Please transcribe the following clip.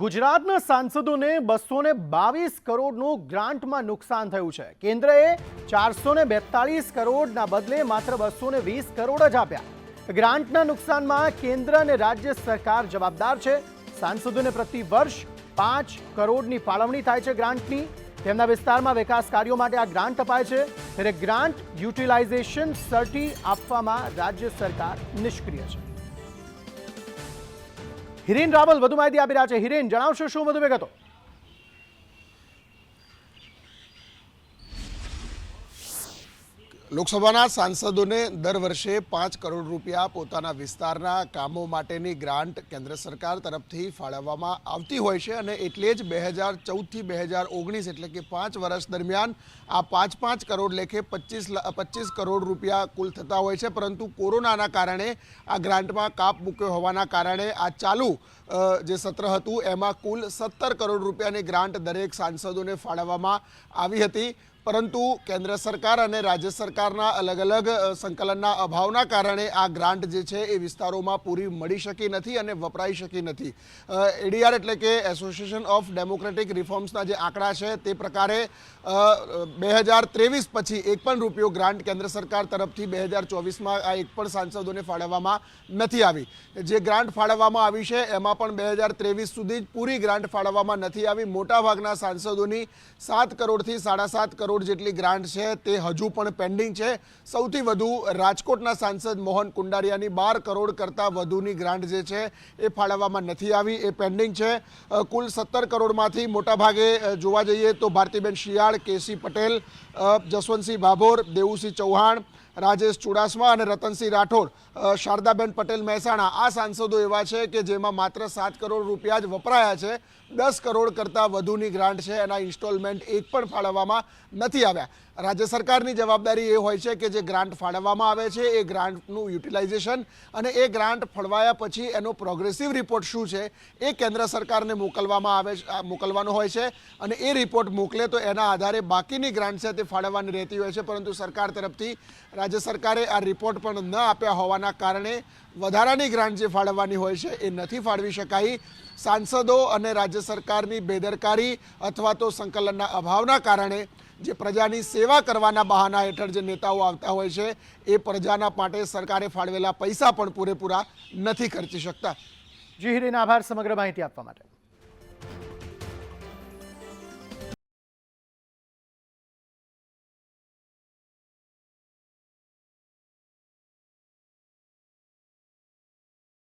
ગુજરાતના સાંસદોને બસો ને બાવીસ કરોડનું ગ્રાન્ટમાં નુકસાન થયું છે. કેન્દ્રએ ચારસો ને બેતાલીસ કરોડના બદલે માત્ર બસો ને વીસ કરોડ જ આપ્યા. ગ્રાન્ટના નુકસાનમાં કેન્દ્ર અને રાજ્ય સરકાર જવાબદાર છે. સાંસદોને પ્રતિ વર્ષ પાંચ કરોડની ફાળવણી થાય છે ગ્રાન્ટની. તેમના વિસ્તારમાં વિકાસ કાર્યો માટે આ ગ્રાન્ટ અપાય છે. ત્યારે ગ્રાન્ટ યુટિલાઇઝેશન સર્ટી આપવામાં રાજ્ય સરકાર નિષ્ક્રિય છે. હિરેન રાવલ વધુ માહિતી આપી રહ્યા છે. હિરેન જણાવશો શું વધુ વિગતો? લોકસભાના સાંસદોને દર વર્ષે પાંચ કરોડ રૂપિયા પોતાના વિસ્તારના કામો માટેની ગ્રાન્ટ કેન્દ્ર સરકાર તરફથી ફાળવવામાં આવતી હોય છે અને એટલે જ બે હજાર ચૌદથી બે હજાર ઓગણીસ એટલે કે પાંચ વર્ષ દરમિયાન આ પાંચ પાંચ કરોડ લેખે પચીસ પચીસ કરોડ રૂપિયા કુલ થતા હોય છે. પરંતુ કોરોનાના કારણે આ ગ્રાન્ટમાં કાપ મૂક્યો હોવાના કારણે આ ચાલુ જે સત્ર હતું એમાં કુલ સત્તર કરોડ રૂપિયાની ગ્રાન્ટ દરેક સાંસદોને ફાળવવામાં આવી હતી. પરંતુ કેન્દ્ર સરકાર અને રાજ્ય સરકારના અલગ અલગ સંકલનના અભાવના કારણે આ ગ્રાન્ટ જે છે એ વિસ્તારોમાં પૂરી મળી શકી નથી અને વપરાઈ શકી નથી. એડીઆર એટલે કે એસોસિએશન ઓફ ડેમોક્રેટિક રિફોર્મ્સના જે આંકડા છે તે પ્રકારે બે હજાર ત્રેવીસ પછી એક પણ રૂપિયો ગ્રાન્ટ કેન્દ્ર સરકાર તરફથી બે હજાર ચોવીસમાં આ એક પણ સાંસદોને ફાળવવામાં નથી આવી. જે ગ્રાન્ટ ફાળવવામાં આવી છે એમાં પણ બે હજાર ત્રેવીસ સુધી જ પૂરી ગ્રાન્ટ ફાળવવામાં નથી આવી. મોટાભાગના સાંસદોની સાત કરોડથી સાડા સાત કરોડ જેટલી ગ્રાન્ટ છે તે હજુ પણ પેન્ડિંગ છે. સૌથી વધુ રાજકોટના સાંસદ મોહન કુંડારિયાની બાર કરોડ કરતાં વધુની ગ્રાન્ટ જે છે એ ફાળવવામાં નથી આવી, એ પેન્ડિંગ છે. કુલ સત્તર કરોડમાંથી મોટાભાગે જોવા જઈએ તો ભારતીબેન શિયાળ, કેસી પટેલ જસવંતસિંહ ભાભોર, દેવુસિંહ ચૌહાણ રાજેશ ચુડાસમા અને રતનસિંહ રાઠોડ શારદાબેન પટેલ મહેસાણા. આ સાંસદો એવા છે કે જેમાં માત્ર સાત કરોડ રૂપિયા જ વપરાયા છે. દસ કરોડ કરતાં વધુની ગ્રાન્ટ છે. એના ઇન્સ્ટોલમેન્ટ એક પણ ફાળવવામાં નથી આવ્યા. રાજ્ય સરકારની જવાબદારી એ હોય છે કે જે ગ્રાન્ટ ફાળવવામાં આવે છે, એ ગ્રાન્ટનું યુટિલાઇઝેશન અને એ ગ્રાન્ટ ફળવાયા પછી એનો પ્રોગ્રેસિવ રિપોર્ટ શું છે, એ કેન્દ્ર સરકારને મોકલવામાં આવે છે મોકલવાનો હોય છે અને એ રિપોર્ટ મોકલે તો એના આધારે બાકીની ગ્રાન્ટ છે તે ફાળવવાની રહેતી હોય છે, પરંતુ સરકાર તરફથી રાજ્ય સરકારે આ રિપોર્ટ પણ ન આપ્યા હોવાના કારણે વધારાની ગ્રાન્ટ જે ફાળવવાની હોય છે એ નથી ફાળવી શકાઈ. સાંસદો અને રાજ્ય સરકારની બેદરકારી અથવા તો સંકલનના અભાવના કારણે જે પ્રજાની સેવા કરવાના બહાના હેઠળ જે નેતાઓ આવતા હોય છે, એ પ્રજાના માટે સરકારે ફાળવેલા પૈસા પણ પૂરેપૂરા નથી ખર્ચી શકતા. જી આભાર, સમગ્ર માહિતી આપવા માટે.